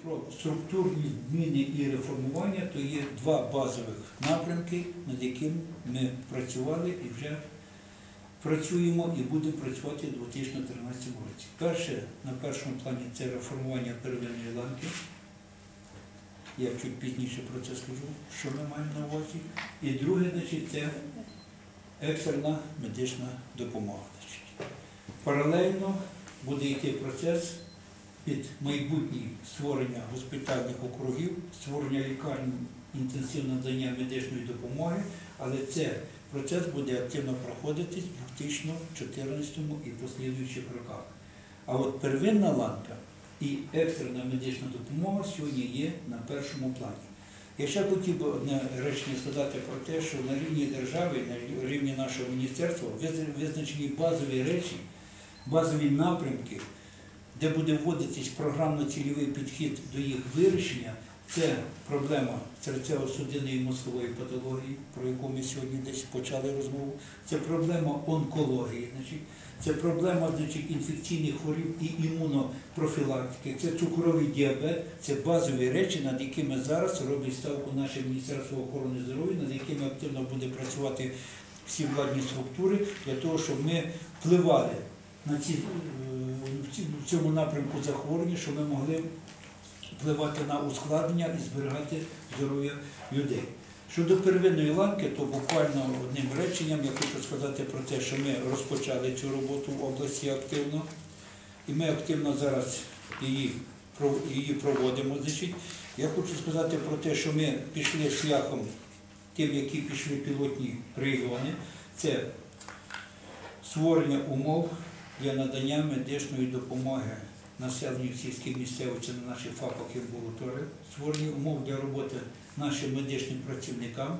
Про структурні зміни і реформування то є два базових напрямки, над якими ми працювали і вже працюємо і будемо працювати у 2013 році. Перше, на першому плані це реформування первинної ланки. Я чуть пізніше про це скажу, що ми маємо на увазі. І друге, значить, це екстрена медична допомога. Паралельно буде йти процес під майбутнє створення госпітальних округів, створення лікарень інтенсивного надання медичної допомоги, але це процес буде активно проходитись практично в 2014 і послідуючих роках. А от первинна ланка і екстрена медична допомога сьогодні є на першому плані. Я ще хотів би одне речення сказати про те, що на рівні держави, на рівні нашого міністерства визначені базові речі, базові напрямки, де буде вводитись програмно-цільовий підхід до їх вирішення, це проблема серцево-судинної мозкової патології, про яку ми сьогодні десь почали розмову, це проблема онкології, це проблема інфекційних хвороб і імунопрофілактики, це цукровий діабет, це базові речі, над якими зараз робить ставку наше Міністерство охорони здоров'я, над якими активно буде працювати всі владні структури для того, щоб ми впливали на ці, е, в цьому напрямку захворювання, щоб ми могли впливати на ускладнення і зберігати здоров'я людей. Щодо первинної ланки, то буквально одним реченням я хочу сказати про те, що ми розпочали цю роботу в області активно, і ми активно зараз її, її проводимо. Значить, я хочу сказати про те, що ми пішли шляхом тим, які пішли пілотні регіони. Це створення умов для надання медичної допомоги населенню в сільській місцевості на наших ФАПах і амбулаторіях, створення умов для роботи нашим медичним працівникам,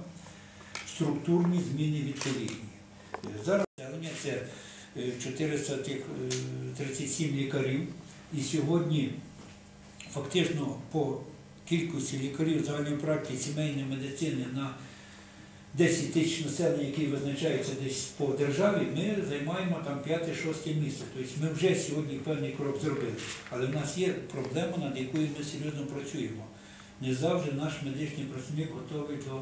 структурні зміни відповідні. Е, Зараз населення це е, 437 лікарів, і сьогодні фактично по кількості лікарів загальної практики сімейної медицини на 10 тисяч населення, які визначаються десь по державі, ми займаємо там 5-6 місце. Тобто ми вже сьогодні певний крок зробили. Але в нас є проблема, над якою ми серйозно працюємо. Не завжди наш медичний працівник готовий до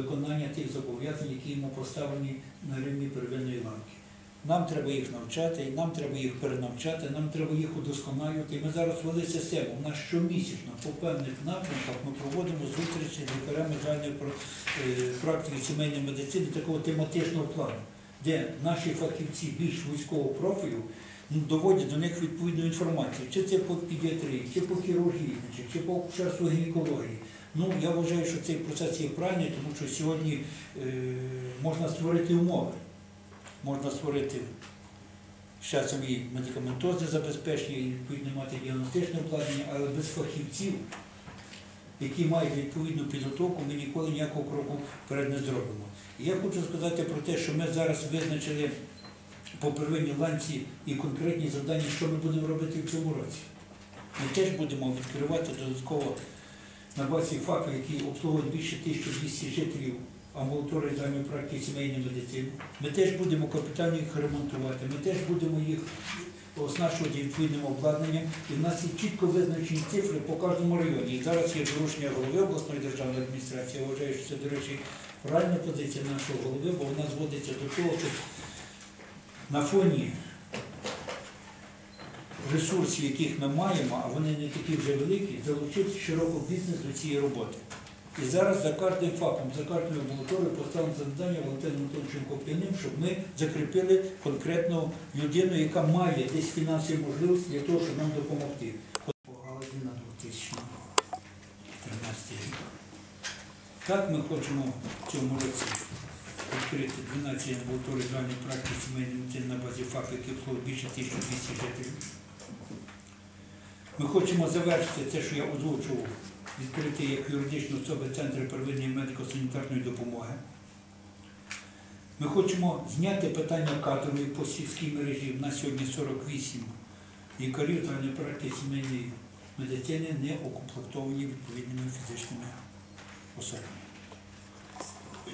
виконання тих зобов'язань, які йому поставлені на рівні первинної ланки. Нам треба їх навчати, нам треба їх перенавчати, нам треба їх удосконалювати. Ми зараз ввели систему. У нас щомісячно по певних напрямках ми проводимо зустрічі з лікарями загальної е, практики сімейної медицини такого тематичного плану, де наші фахівці більш вузького профілю ну, доводять до них відповідну інформацію, чи це по педіатрії, чи по хірургії, чи по акушерству гінекології. Ну, я вважаю, що цей процес є правильний, тому що сьогодні е, можна створити умови. Можна створити з часом і медикаментозне забезпечення, і відповідно мати діагностичне обладнання, але без фахівців, які мають відповідну підготовку, ми ніколи ніякого кроку вперед не зробимо. І я хочу сказати про те, що ми зараз визначили по первинній ланці і конкретні завдання, що ми будемо робити в цьому році. Ми теж будемо відкривати додатково на базі ФАПу, які обслуговують більше 1200 жителів амбулаторії загальної практики сімейної медицини. Ми теж будемо капітально їх ремонтувати, ми теж будемо їх оснащувати відповідним обладнанням. І в нас є чітко визначені цифри по кожному районі. І зараз є доручення голови обласної державної адміністрації. Я вважаю, що це, до речі, правильна позиція нашого голови, бо вона зводиться до того, що на фоні ресурсів, яких ми маємо, а вони не такі вже великі, залучити широко бізнес до цієї роботи. І зараз за кожним ФАПом, за кожною амбулаторією поставимо завдання Валентином Антоновичем Коп'яним, щоб ми закріпили конкретну людину, яка має десь фінансові можливості для того, щоб нам допомогти. По на 2013 рік. Так ми хочемо в цьому році відкрити 12 амбулаторій загальної практики сімейної на базі ФАП, які обслуговують більше 1200 жителів. Ми хочемо завершити те, що я озвучував, відкрити як юридичні особи Центри первинної медико-санітарної допомоги. Ми хочемо зняти питання кадрової по сільській мережі. У нас сьогодні 48 лікарів загальної практики сімейної медицини не укомплектовані відповідними фізичними особами. Е,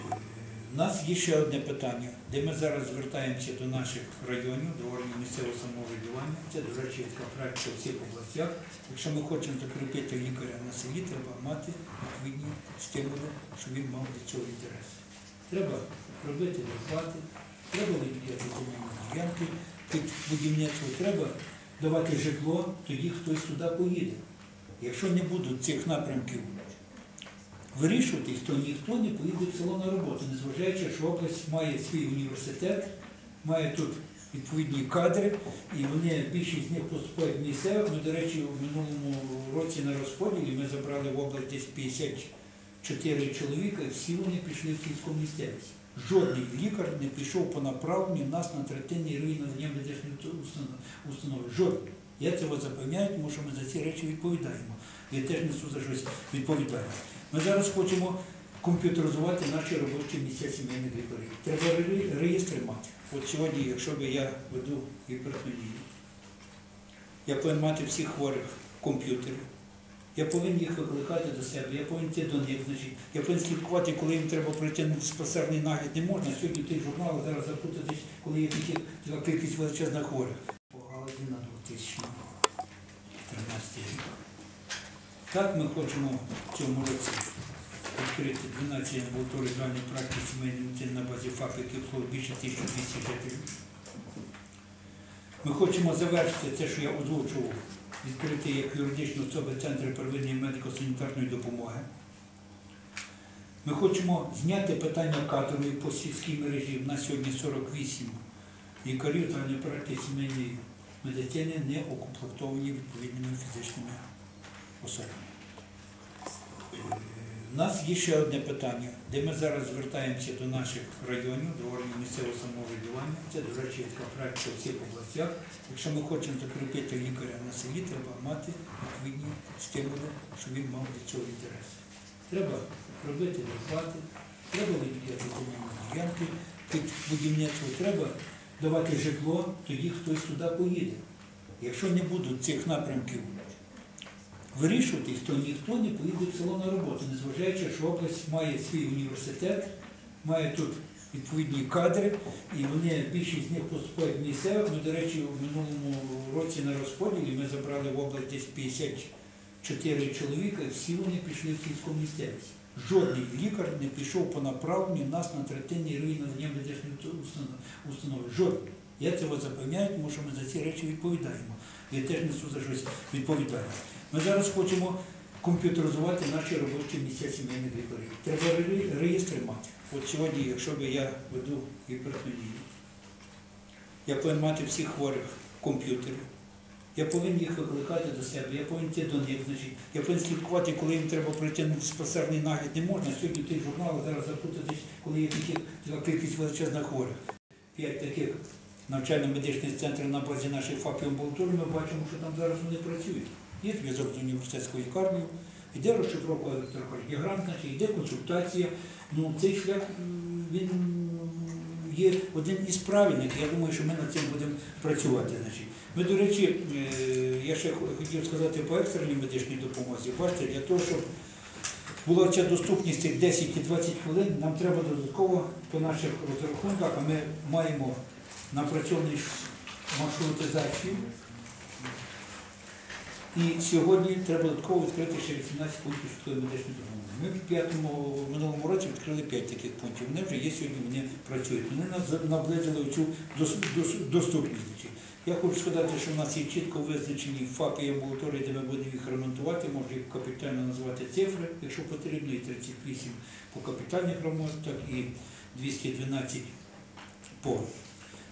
У нас є ще одне питання, де ми зараз звертаємося до наших районів, до органів місцевого самоврядування. Це, до речі, практика в всіх областях. Якщо ми хочемо закріпити лікаря на селі, треба мати відповідні стимули, щоб він мав до цього інтерес. Треба робити доплати, треба виділяти земельні ділянки під будівництво, треба давати житло, тоді хтось туди поїде. Якщо не будуть цих напрямків вирішуватись, то ніхто не поїде в село на роботу, незважаючи, що область має свій університет, має тут відповідні кадри, і вони більшість з них поступають місцевих. Ми, до речі, в минулому році на розподілі ми забрали в область десь 54 чоловіка, всі вони пішли в сільську місцевість. Жодний лікар не пішов по направленню нас на третинній рівні надання медичної установ-. Жодний. Я вас запевняю, тому що ми за ці речі відповідаємо. Я теж несу за щось відповідальність. Ми зараз хочемо комп'ютеризувати наші робочі місця сімейних лікарів. Треба ре- реєстри мати. От сьогодні, якщо би я веду гіпертонію, я повинен мати всіх хворих в. Я повинен їх викликати до себе, я повинен йти до них, значить, я повинен слідкувати, коли їм треба пройти спасерний нагляд, не можна. Сьогодні тих журналах зараз запутатись, коли є такі, кількість величезних хворих. По галузі на 2013 рік. Так ми хочемо в цьому році відкрити 12 амбулаторій загальної практики сімейної медицини на базі ФАП, які більше 1200 жителів. Ми хочемо завершити те, що я озвучував, відкрити як юридичні особи Центри первинної медико-санітарної допомоги. Ми хочемо зняти питання кадрової по сільській мережі. У нас сьогодні 48 лікарів загальної практики сімейної медицини не укомплектовані відповідними фізичними особами. У нас є ще одне питання, де ми зараз звертаємося до наших районів, до органів місцевого самоврядування. Це, до речі, практика в всіх областях. Якщо ми хочемо закріпити лікаря на селі, треба мати відповідні стимули, щоб він мав до цього інтерес. Треба робити доплати, треба виділяти земельні ділянки під будівництво, треба давати житло, тоді хтось туди поїде. Якщо не будуть цих напрямків вирішуватись, то ніхто не поїде в село на роботу, незважаючи, що область має свій університет, має тут відповідні кадри, і вони більшість з них поступають в місцевих. Ми, до речі, в минулому році на розподілі ми забрали в область десь 54 чоловіка, і всі вони пішли в сільську місцевість. Жодний лікар не пішов по направленню нас на третинній рівні надання медичної установ-. Жодний. Я вас запевняю, тому що ми за ці речі відповідаємо. Я теж несу за щось відповідальність. Ми зараз хочемо комп'ютеризувати наші робочі місця сімейних лікарів. Треба ре- реєстри мати. От сьогодні, якщо би я веду гіпертонію, я повинен мати всіх хворих в комп'ютері. Я повинен їх викликати до себе, я повинен йти до них, значить, я повинен слідкувати, коли їм треба пройти спасерний нагляд, не можна. Сьогодні в тих журналах зараз запутатись, коли є така кількість величезних хворих. П'ять таких навчально-медичних центрів на базі наших ФАПів амбулаторій, ми бачимо, що там зараз вони працюють. Є зв'язок з університетською лікарнею, йде розшифровка електрокардіограм, йде консультація. Ну, цей шлях він є один із правильних. Я думаю, що ми над цим будемо працювати. Значить. Ми, до речі, е, я ще хотів сказати по екстреній медичній допомозі. Бачите, для того, щоб була ця доступність цих 10 і 20 хвилин, нам треба додатково по наших розрахунках, а ми маємо напрацьований ш- маршрутизацію. І сьогодні треба додатково відкрити ще 18 пунктів швидкої медичної допомоги. Ми в п'ятому минулому році відкрили 5 таких пунктів. Вони вже є сьогодні, вони працюють. Вони нас наблизили цю доступність. Я хочу сказати, що в нас є чітко визначені ФАПи і амбулаторії, де ми будемо їх ремонтувати, можна їх капітально назвати цифри, якщо потрібно, і 38 по капітальних ремонтах, і 212 по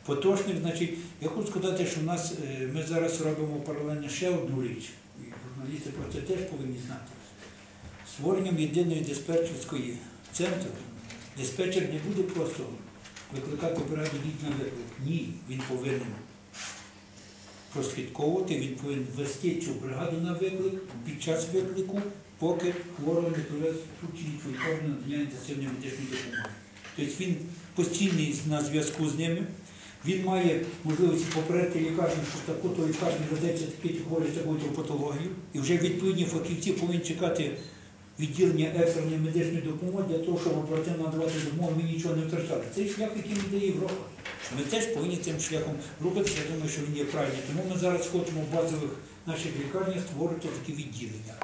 поточних. Значить, я хочу сказати, що нас е, ми зараз робимо паралельно ще одну річ, і журналісти про це теж повинні знати. Створенням єдиної диспетчерської центру диспетчер не буде просто викликати бригаду діть на виклик. Ні, він повинен прослідковувати, він повинен вести цю бригаду на виклик під час виклику, поки хворого не привез ту чи іншу надання інтенсивної медичної допомоги. Тобто він постійний на зв'язку з ними. Він має можливість попередити лікарню, що таку то лікарню ведеться такий хворий з такою патологію, і вже відповідні фахівці повинні чекати відділення екстреної медичної допомоги для того, щоб оперативно надавати допомогу, ми нічого не втрачали. Цей шлях, який ми дає Європа. Ми теж повинні цим шляхом рухатися. Я думаю, що він є правильний. Тому ми зараз хочемо в базових наших лікарнях створити такі відділення.